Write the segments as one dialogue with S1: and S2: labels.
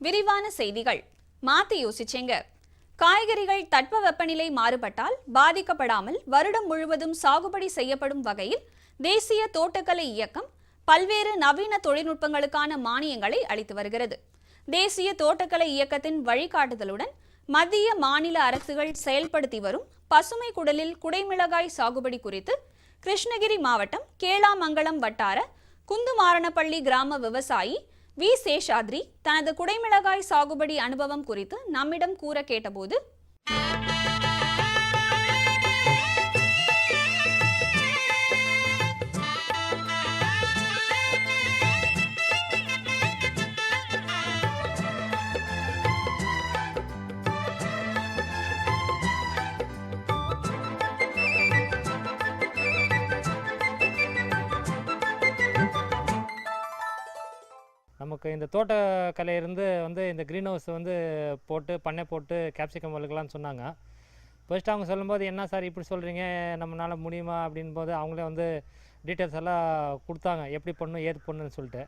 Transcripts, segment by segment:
S1: விரிவான செய்திகள். மாத்தி யோசிச்சேங்க. காய்கறிகள் தட்பவெப்பநிலை மாறுபட்டால் பாதிக்கப்படாமல் வருடம் முழுவதும் சாகுபடி செய்யப்படும் வகையில் தேசிய தோட்டக்கலை இயக்கம் பல்வேறு நவீன தொழில்நுட்பங்களுக்கான மானியங்களை அளித்து வருகிறது. தேசிய தோட்டக்கலை இயக்கத்தின் வழிகாட்டுதலுடன் மத்திய மாநில அரசுகள் செயல்படுத்தி வரும் பசுமை குடலில் குடைமிளகாய் சாகுபடி குறித்து கிருஷ்ணகிரி மாவட்டம் கேளாமங்கலம் வட்டார குந்துமாரணப்பள்ளி கிராம விவசாயி வி. சேஷாத்ரி தனது குடைமிளகாய் சாகுபடி அனுபவம் குறித்து நம்மிடம் கூற கேட்டபோது
S2: நமக்கு இந்த தோட்டக்கலையிலேருந்து இருந்து வந்து இந்த க்ரீன் ஹவுஸ் வந்து போட்டு பண்ணை போட்டு கேப்சிகம் வளர்க்கலான்னு சொன்னாங்க. ஃபர்ஸ்ட் அவங்க சொல்லும்போது என்ன சார் இப்படி சொல்கிறீங்க நம்மளால் முடியுமா? அப்படின்போது அவங்களே வந்து டீட்டெயில்ஸ் எல்லாம் கொடுத்தாங்க. எப்படி பண்ணும் ஏது பண்ணுன்னு சொல்லிட்டு.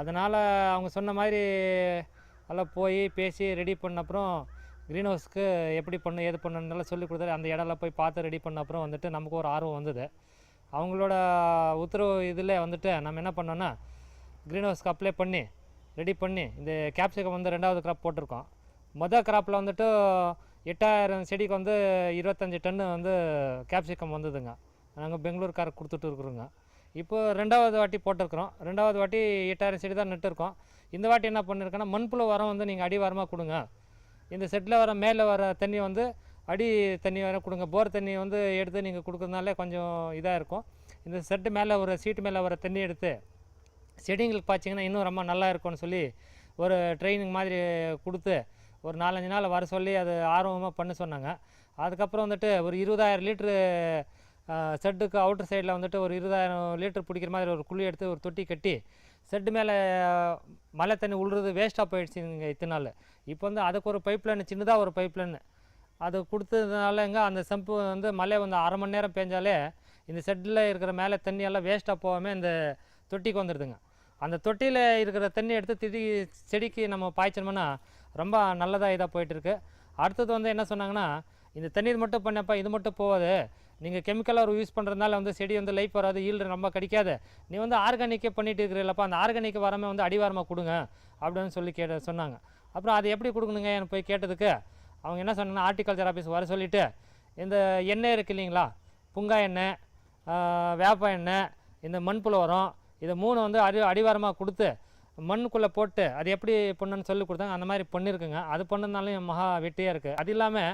S2: அதனால் அவங்க சொன்ன மாதிரி எல்லாம் போய் பேசி ரெடி பண்ண அப்புறம் க்ரீன் ஹவுஸ்க்கு எப்படி பண்ணும் ஏது பண்ணணும்னு சொல்லி கொடுத்தாரு அந்த இடம்லாம் போய் பார்த்து ரெடி பண்ண அப்புறம் வந்துட்டு நமக்கு ஒரு ஆர்வம் வந்தது. அவங்களோட உத்தரவு இதில் வந்துட்டு நம்ம என்ன பண்ணோன்னா க்ரீன் ஹவுஸ்க்கு அப்ளை பண்ணி ரெடி பண்ணி இந்த கேப்சிகம் வந்து ரெண்டாவது கிராப் போட்டிருக்கோம். மொதல் கிராப்பில் வந்துட்டு எட்டாயிரம் செடிக்கு வந்து இருபத்தஞ்சி டன்னு வந்து கேப்சிகம் வந்ததுங்க. நாங்கள் பெங்களூர்காரர் கொடுத்துட்டு இருக்கிறோங்க. இப்போ ரெண்டாவது வாட்டி போட்டிருக்கிறோம். ரெண்டாவது வாட்டி எட்டாயிரம் செடி தான் நட்டுருக்கோம். இந்த வாட்டி என்ன பண்ணியிருக்கோன்னா மண்புழு உரம் வந்து நீங்கள் அடி வாரமாக கொடுங்க. இந்த செட்டில் வர மேலே வர தண்ணி வந்து அடி தண்ணி வர கொடுங்க. போர் தண்ணி வந்து எடுத்து நீங்கள் கொடுக்குறதுனாலே கொஞ்சம் இதாக இருக்கும். இந்த செட்டு மேலே ஒரு சீட்டு மேலே வர தண்ணி எடுத்து செடிங்களுக்கு பார்த்தீங்கன்னா இன்னும் ரொம்ப நல்லா இருக்கும்னு சொல்லி ஒரு ட்ரைனிங் மாதிரி கொடுத்து ஒரு நாலஞ்சு நாள் வர சொல்லி அது ஆர்வமாக பண்ண சொன்னாங்க. அதுக்கப்புறம் வந்துட்டு ஒரு இருபதாயிரம் லிட்ரு செட்டுக்கு அவுட்டர் சைடில் வந்துட்டு ஒரு இருபதாயிரம் லிட்டர் பிடிக்கிற மாதிரி ஒரு குழி எடுத்து ஒரு தொட்டி கட்டி செட்டு மேலே மழை தண்ணி உழுறது வேஸ்ட்டாக போயிடுச்சுங்க இத்தனை நாள். இப்போ வந்து அதுக்கு ஒரு பைப் லைன் சின்னதாக ஒரு பைப் லைன் அது கொடுத்ததுனாலங்க அந்த செம்பு வந்து மழை வந்து அரை மணி நேரம் பேஞ்சாலே இந்த செட்டில் இருக்கிற மேலே தண்ணியெல்லாம் வேஸ்ட்டாக போகாமல் இந்த தொட்டிக்கு வந்துடுதுங்க. அந்த தொட்டியில் இருக்கிற தண்ணி எடுத்து திடி செடிக்கு நம்ம பாய்ச்சோம்னா ரொம்ப நல்லதாக இதாக போயிட்டுருக்கு. அடுத்தது வந்து என்ன சொன்னாங்கன்னா இந்த தண்ணீர் மட்டும் பண்ணப்பா இது மட்டும் போகாது. நீங்கள் கெமிக்கலாக ஒரு யூஸ் பண்ணுறதுனால வந்து செடி வந்து லைஃப் வராது ஈல்டு ரொம்ப கிடைக்காது. நீ வந்து ஆர்கானிக்கே பண்ணிட்டு இருக்கிறீங்களப்பா அந்த ஆர்கானிக் வராமல் வந்து அடிவாரமாக கொடுங்க அப்படின்னு சொல்லி கேட்ட சொன்னாங்க. அப்புறம் அது எப்படி கொடுக்கணுங்க எனக்கு போய் கேட்டதுக்கு அவங்க என்ன சொன்னாங்கன்னா ஹார்டிகல்ச்சர் ஆஃபீஸ் வர சொல்லிவிட்டு இந்த எண்ணெய் இருக்கு இல்லைங்களா புங்கா எண்ணெய் வேப்ப எண்ணெய் இந்த மண்புழு உரம் இதை மூணு வந்து அடி அடிவாரமாக கொடுத்து மண்ணுக்குள்ளே போட்டு அது எப்படி பண்ணுன்னு சொல்லி கொடுத்தாங்க? அந்த மாதிரி பண்ணியிருக்குங்க அது பண்ணதுனாலும் மகா வெட்டியாக இருக்குது அது இல்லாமல்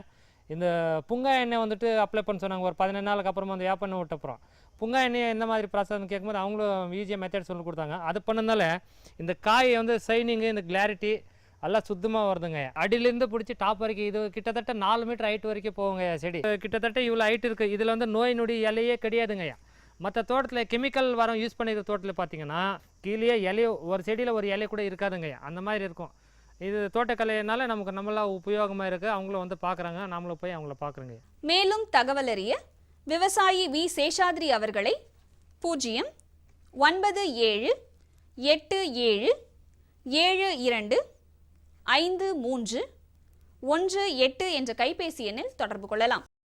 S2: இந்த புங்கா எண்ணெய் வந்துட்டு அப்ளை பண்ண சொன்னாங்க. ஒரு பதினெண்டு நாளுக்கு அப்புறமா வந்து வேப்பெண்ணெய் விட்டப்புறம் புங்கா எண்ணெய் எந்த மாதிரி ப்ராசஸ்னு கேட்கும்போது அவங்களும் ஈஸியாக மெத்தட் சொல்லி கொடுத்தாங்க. அது பண்ணதுனால இந்த காய் வந்து சைனிங்கு இந்த கிளாரிட்டி எல்லாம் சுத்தமாக வருதுங்க. அடியிலேருந்து பிடிச்சி டாப் வரைக்கும் இது கிட்டத்தட்ட நாலு மீட்டர் ஹைட் வரைக்கும் போகுங்க செடி. கிட்டத்தட்ட இவ்வளோ ஹைட் இருக்குது இதில் வந்து நோய் நொடி இலையே கிடையாதுங்கய்யா. மற்ற தோட்டத்தில் கெமிக்கல் வரம் யூஸ் பண்ணிக்கிற தோட்டத்தில் பார்த்தீங்கன்னா கீழே இலையோ ஒரு செடியில் ஒரு இலை கூட இருக்காதுங்கய்யா அந்த மாதிரி இருக்கும். இது தோட்டக்கலையினால நமக்கு நம்மளா உபயோகமாக இருக்குது அவங்களும் வந்து பார்க்குறாங்க நம்மளும் போய் அவங்கள பார்க்குறோங்க
S1: மேலும் தகவல் அறிய விவசாயி வி சேஷாத்ரி அவர்களை பூஜ்ஜியம் ஒன்பது ஏழு எட்டு ஏழு ஏழு இரண்டு ஐந்து மூன்று ஒன்று எட்டு என்ற கைபேசி எண்ணில் தொடர்பு கொள்ளலாம்.